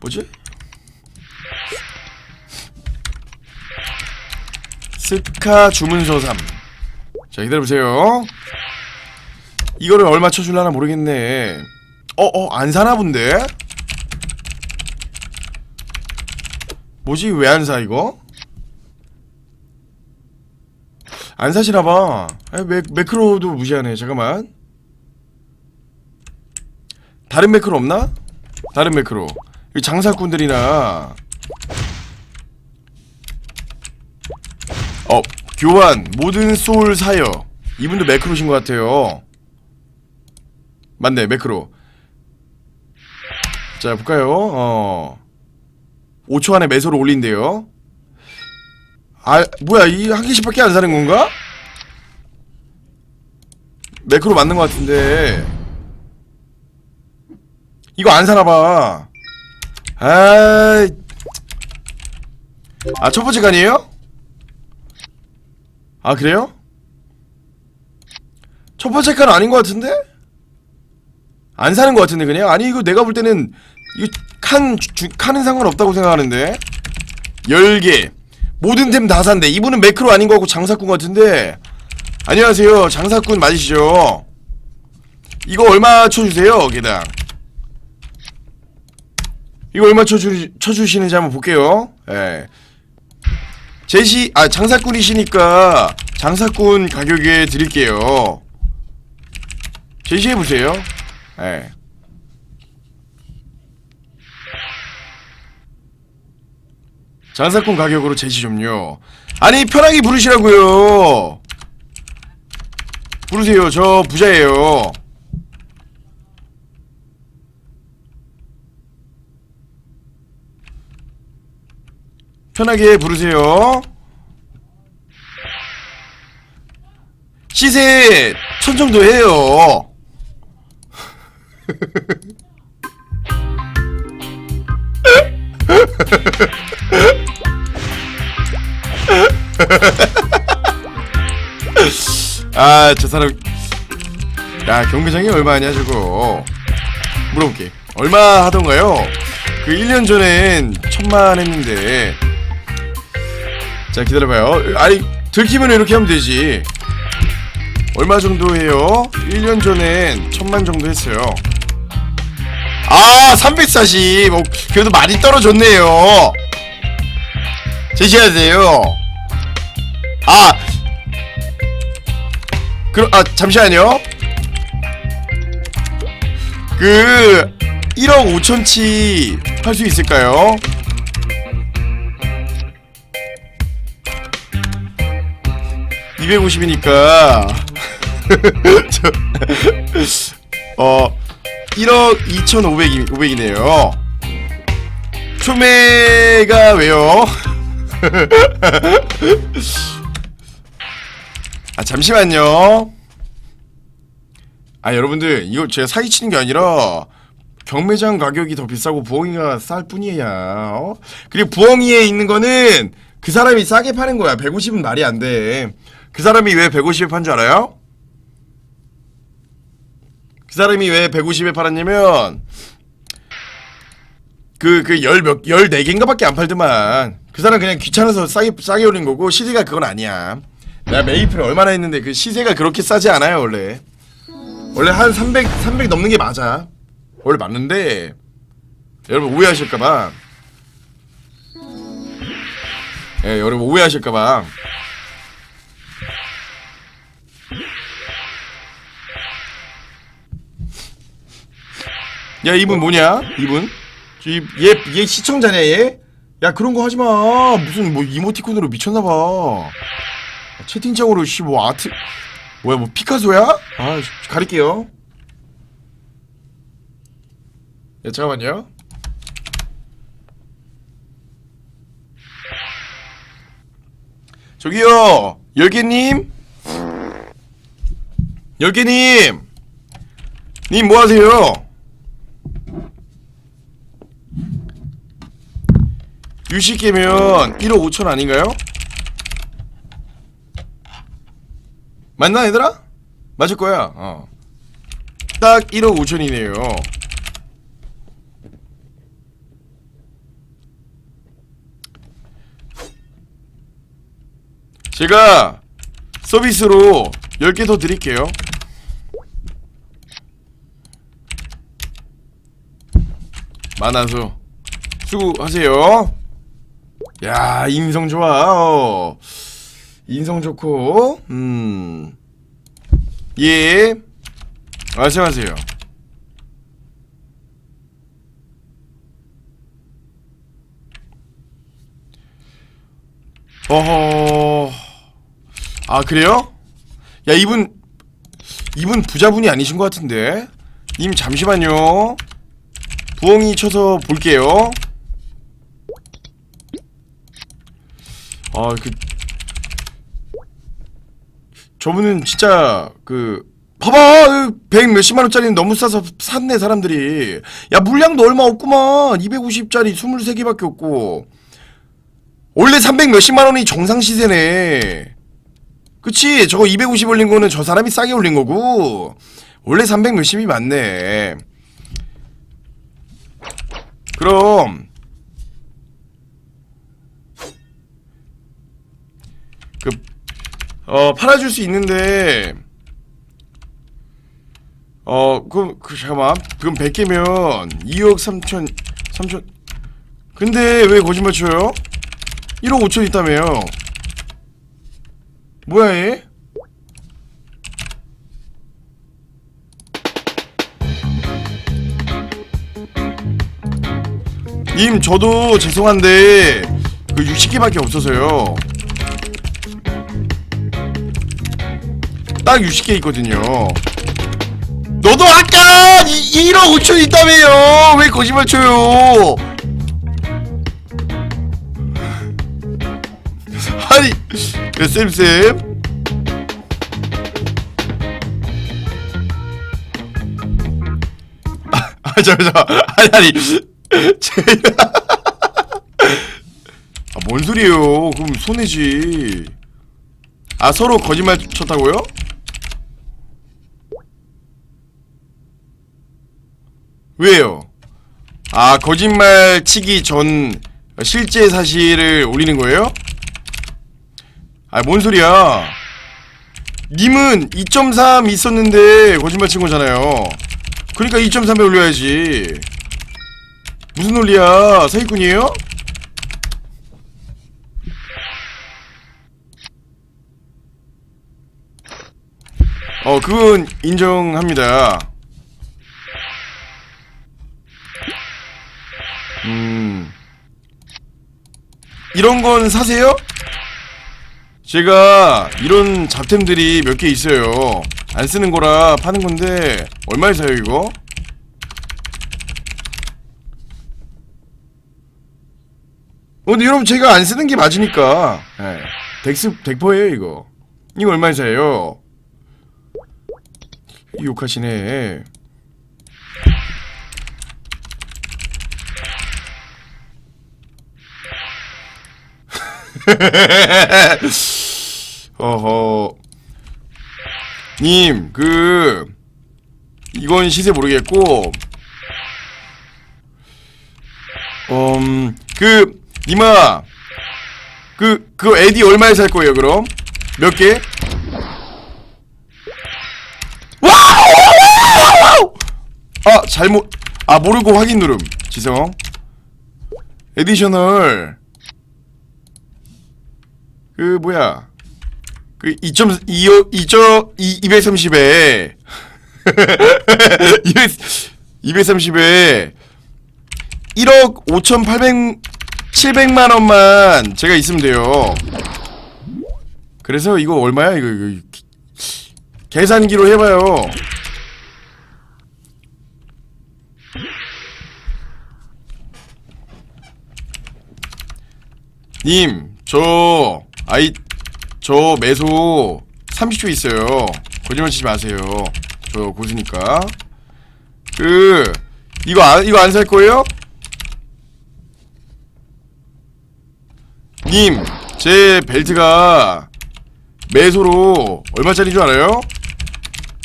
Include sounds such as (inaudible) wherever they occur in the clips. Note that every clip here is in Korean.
뭐지? 스카 주문서 3. 자, 기다려보세요. 이거를 얼마 쳐줄라나 모르겠네. 어, 어, 안 사나 본데? 뭐지, 왜 안 사, 이거? 안 사시나봐. 매, 매크로도 무시하네. 잠깐만. 다른 매크로 없나? 다른 매크로. 이 장사꾼들이나. 어, 교환. 모든 소울 사여. 이분도 매크로신 것 같아요. 맞네, 매크로. 자, 볼까요? 어. 5초 안에 매소를 올린대요. 아, 뭐야, 이 한 개씩 밖에 안 사는 건가? 매크로 맞는 것 같은데. 이거 안 사나봐. 아, 아, 첫 번째 칸이에요? 아, 그래요? 첫 번째 칸 아닌 것 같은데? 안 사는 것 같은데, 그냥? 아니, 이거 내가 볼 때는, 이거 칸, 주, 칸은 상관없다고 생각하는데? 10개. 모든 템 다 산대. 이분은 매크로 아닌 거 같고 장사꾼 같은데? 안녕하세요. 장사꾼 맞으시죠? 이거 얼마 쳐주세요, 개당. 이거 얼마 쳐주, 쳐주시는지 한번 볼게요. 예. 제시, 아, 장사꾼이시니까 장사꾼 가격에 드릴게요. 제시해보세요. 예. 장사꾼 가격으로 제시 좀요. 아니, 편하게 부르시라고요. 부르세요. 저 부자예요. 편하게 부르세요. 시세 천 정도 해요. (laughs) 아, 저 사람. 야, 경기장이 얼마냐, 저거. 물어볼게. 얼마 하던가요? 그 1년 전엔 천만 했는데. 자, 기다려봐요. 아니, 들키면 이렇게 하면 되지. 얼마 정도 해요? 1년 전엔 천만 정도 했어요. 아, 340. 어, 그래도 많이 떨어졌네요. 제시해야 돼요. 아, 그럼 아 잠시만요. 그 1억 5천치 할 수 있을까요? (250이니까) (laughs) 어 1억 2,500이 500이네요. 초매가 왜요? (laughs) 아 잠시만요. 아 여러분들 이거 제가 사기치는 게 아니라 경매장 가격이 더 비싸고 부엉이가 쌀 뿐이야. 어? 그리고 부엉이에 있는 거는 그 사람이 싸게 파는 거야. 150은 말이 안 돼. 그 사람이 왜 150에 판 줄 알아요? 그 사람이 왜 150에 팔았냐면 그 그 열 몇 열 네 개인가 밖에 안 팔더만. 그 사람 그냥 귀찮아서 싸게 싸게 올린 거고 시세가 그건 아니야. 내가 메이플 얼마나 했는데 그 시세가 그렇게 싸지 않아요 원래. 원래 한 300, 300 넘는 게 맞아. 원래 맞는데 여러분 오해하실까봐. 예, 여러분 오해하실까봐. 야 이분 뭐냐? 이분? 저 이- 얘, 얘 시청자냐 얘? 야 그런 거 하지 마. 무슨 뭐 이모티콘으로 미쳤나 봐. 채팅창으로 씨 뭐 아트 뭐야 뭐 피카소야? 아 씨, 가릴게요. 야 잠깐만요. 저기요 열개님 열개님 님 뭐하세요? 유시 깨면 1억 5천 아닌가요? 맞나 얘들아? 맞을 거야 어. 딱 1억 5천이네요 제가 서비스로 10개 더 드릴게요 많아서 수고하세요 야, 인성 좋아. 어. 인성 좋고. 음. 예. 말씀하세요. 어허. 아, 그래요? 야, 이분 이분 부자분이 아니신 것 같은데. 님 잠시만요. 부엉이 쳐서 볼게요. 아, 그 저분은 진짜 그 봐봐 백 몇십만 원짜리는 너무 싸서 샀네 사람들이. 야 물량도 얼마 없구만. 250짜리 23개밖에 없고. 원래 300 몇십만 원이 정상 시세네. 그치? 저거 250 올린 거는 저 사람이 싸게 올린 거고. 원래 300 몇십이 맞네. 그럼 그 어, 팔아줄 수 있는데, 어, 그럼, 그, 잠깐만. 그럼 100개면 2억 3천, 3천. 근데 왜 거짓말 쳐요? 1억 5천 있다며요. 뭐야, 얘? 님, 저도 죄송한데, 그 60개밖에 없어서요. 딱 60개 있거든요. 너도 아까 이, 1억 5천 있다며요. 왜 거짓말 쳐요? 아니, 네, 쌤쌤. 아, 아, 잠깐. 아니, 아니. 제... 아, 뭔 소리예요? 그럼 손해지. 아, 서로 거짓말 쳤다고요? 왜요? 아 거짓말 치기 전 실제 사실을 올리는 거예요? 아 뭔 소리야? 님은 2.3 있었는데 거짓말 친 거잖아요. 그러니까 2.3에 올려야지. 무슨 논리야? 사기꾼이에요? 어 그건 인정합니다. 음. 이런 건 사세요? 제가 이런 잡템들이 몇 개 있어요. 안 쓰는 거라 파는 건데 얼마에 사요 이거? 어, 근데 여러분 제가 안 쓰는 게 맞으니까. 예. 덱스 덱퍼예요 이거. 이거 얼마에 사요? 욕하시네. (laughs) 어허. 님, 그, 이건 시세 모르겠고, 음, 그, 님아, 그, 그 에디 얼마에 살 거예요, 그럼? 몇 개? 아, 잘못, 아, 모르고 확인 누름. 지성. 에디셔널. 그 뭐야 그 2.25 2점 230에 230에 1억 5,800 700만 원만 제가 있으면 돼요. 그래서 이거 얼마야 이거, 이거 계산기로 해봐요. 님, 저 아이 저 매소 30초 있어요. 거짓말 치지 마세요. 저 고수니까. 그 이거 안 이거 안 살 거예요? 님, 제 벨트가 매소로 얼마짜리인 줄 알아요?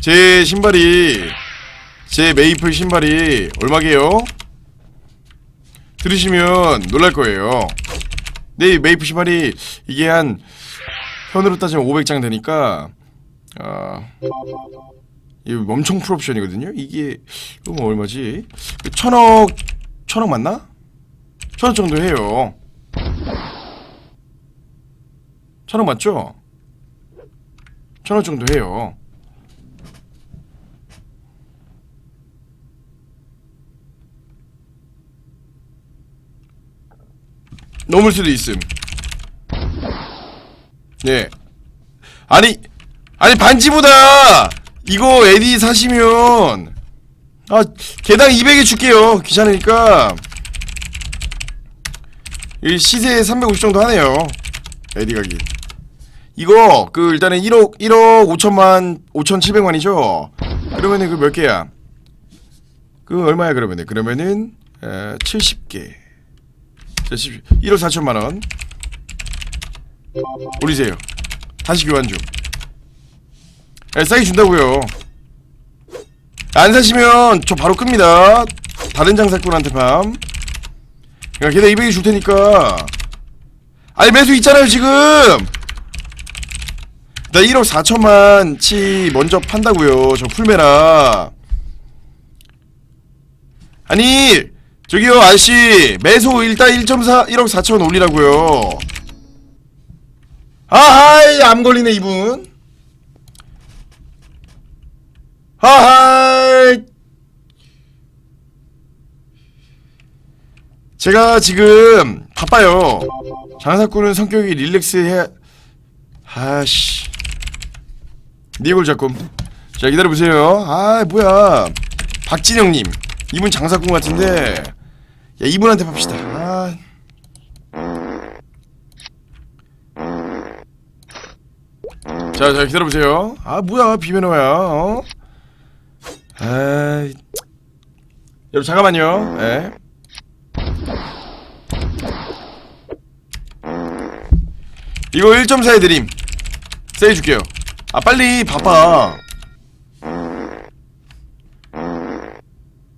제 신발이 제 메이플 신발이 얼마게요? 들으시면 놀랄 거예요. 네, 메이플 신발이 이게 한 현으로 따지면 500장 되니까 아 이거 엄청 풀옵션이거든요. 이게 이거 뭐 얼마지? 천억 천억 맞나? 천억 정도 해요. 천억 맞죠? 천억 정도 해요. 넘을 수도 있음. 예. 아니, 아니 반지보다 이거 에디 사시면 아 개당 200에 줄게요. 귀찮으니까 이 시세 350 정도 하네요. 에디 가기. 이거 그 일단은 1억 1억 5천만 5,700만이죠. 그러면은 그 몇 개야? 그 얼마야 그러면은 그러면은 에, 70개. 70, 1억 4천만 원. 올리세요. 다시 교환 중. 에, 싸게 준다고요. 안 사시면 저 바로 끕니다. 다른 장사꾼한테 밤. 그러니까 걔네 200이 줄 테니까. 아니 매수 있잖아요 지금. 나 1억 4천만 치 먼저 판다고요. 저 풀메라. 아니 저기요 아저씨 매수 일단 1.4 1억 4천 올리라고요. 아하이 암 걸리네 이분. 하하이 제가 지금 바빠요. 장사꾼은 성격이 릴렉스해. 아씨. 니골 작품. 자 기다려 보세요. 아 뭐야. 박진영님. 이분 장사꾼 같은데. 야 이분한테 팝시다. 아. 자, 자 기다려 보세요. 아 뭐야 비매너야. 어? 아. 여러분 잠깐만요. 예. 이거 1.4 해드림 세이 줄게요 아 빨리 바빠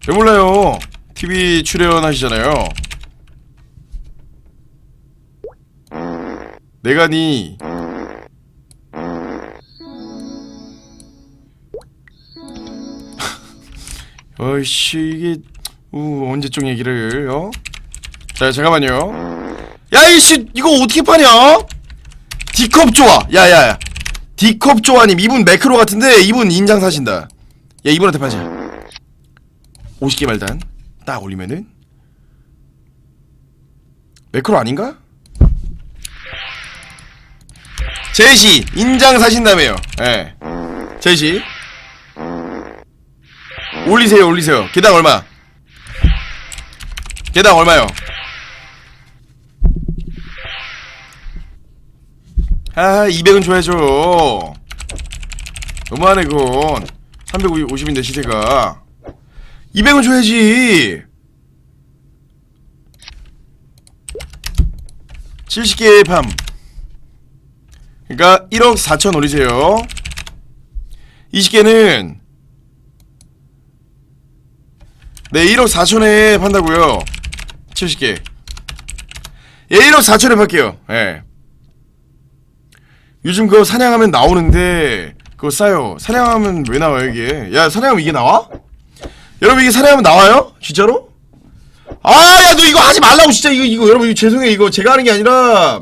왜 몰라요? TV 출연하시잖아요. 내가 니. (laughs) 어이씨 이게 우 언제적 얘기를 어? 자 잠깐만요. 야 이씨 이거 어떻게 파냐? D컵 좋아 야야야. D컵 좋아님 이분 매크로 같은데 이분 인장 사신다. 야 이분한테 파자 50개 말단 딱 올리면은 매크로 아닌가? 제시 인장 사신다며요. 예. 제시 올리세요 올리세요. 개당 얼마? 개당 얼마요? 아 200은 줘야죠. 너무하네 그건. 350인데 시세가 200은 줘야지. 70개의 밤 그니까 1억 4천 올리세요. 20개는 네 1억 4천에 판다고요. 70개. 예 1억 4천에 팔게요. 예. 요즘 그거 사냥하면 나오는데 그거 싸요. 사냥하면 왜 나와요 이게? 야 사냥하면 이게 나와? 여러분 이게 사냥하면 나와요? 진짜로? 아 야 너 이거 하지 말라고 진짜. 이거 이거 여러분 이거 죄송해요. 이거 제가 하는 게 아니라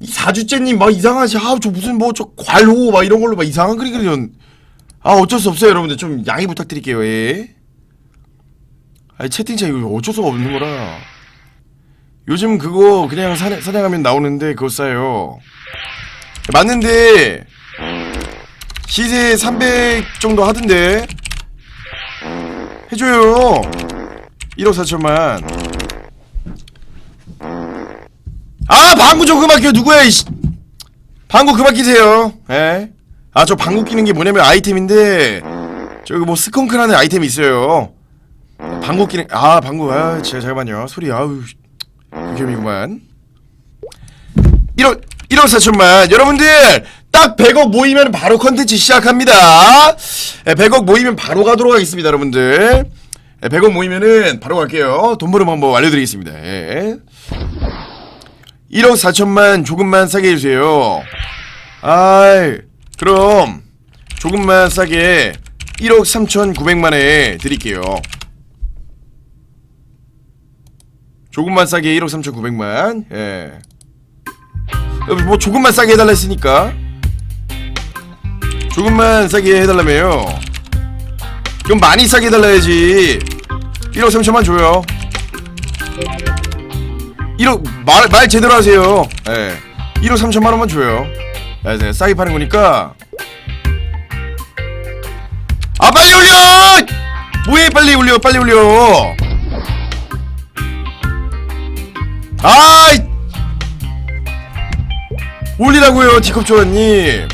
이 사주째님 막 이상하지. 아 저 무슨 뭐 저 괄호 막 이런 걸로 막 이상한 그림 그리는 아 어쩔 수 없어요 여러분들. 좀 양해 부탁드릴게요 예. 아니 채팅창 이거 어쩔 수가 없는 거라. 요즘 그거 그냥 사냥, 사냥하면 나오는데 그거 싸요. 맞는데 시세 300 정도 하던데 해줘요. 1억 4천만. 아 방구 좀 그만 껴. 누구야 이씨. 방구 그만 끼세요. 예? 아저 방구 끼는 게 뭐냐면 아이템인데 저기 뭐 스컹크라는 아이템이 있어요. 방구 끼는 아 방구. 아 제가 잠깐만요. 소리 아우 극혐이구만. 1억 1억 4천만. 여러분들 딱 100억 모이면 바로 컨텐츠 시작합니다 예, 100억 모이면 바로 가도록 하겠습니다 여러분들 예, 100억 모이면은 바로 갈게요 돈 버는 방법 알려드리겠습니다 예. 1억 4천만 조금만 싸게 해주세요. 아이, 그럼 조금만 싸게 1억 3천 9백만에 드릴게요. 조금만 싸게 1억 3천 9백만. 예. 어, 뭐 조금만 싸게 해달라 했으니까. 조금만 싸게 해달라며요. 그럼 많이 싸게 해달라 해야지. 1억 3천만 줘요. 1억 말, 말 제대로 하세요. 예. 1억 3천만 원만 줘요. 야, 내가 싸게 파는 거니까. 아 빨리 올려! 뭐해 빨리 올려 빨리 올려. 아이 올리라고요 디컵 조아님.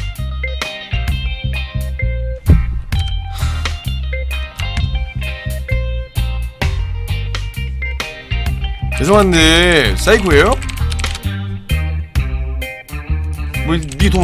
죄송한데 사이코예요? 뭐니 돈